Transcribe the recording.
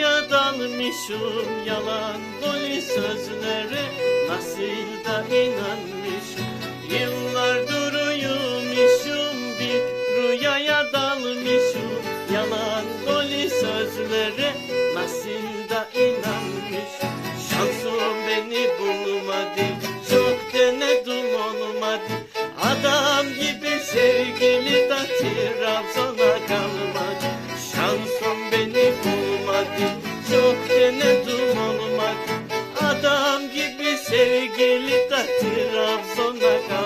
Sevdaya dalmışım yalan dolu sözlere Nasıl da inanmışım Yıllardır uyumuşum bir rüyaya dalmışım Yalan dolu sözlere Nasıl da inanmışım çok denedim olmadı Adam gibi sevgili de Trabzon'a kalmadı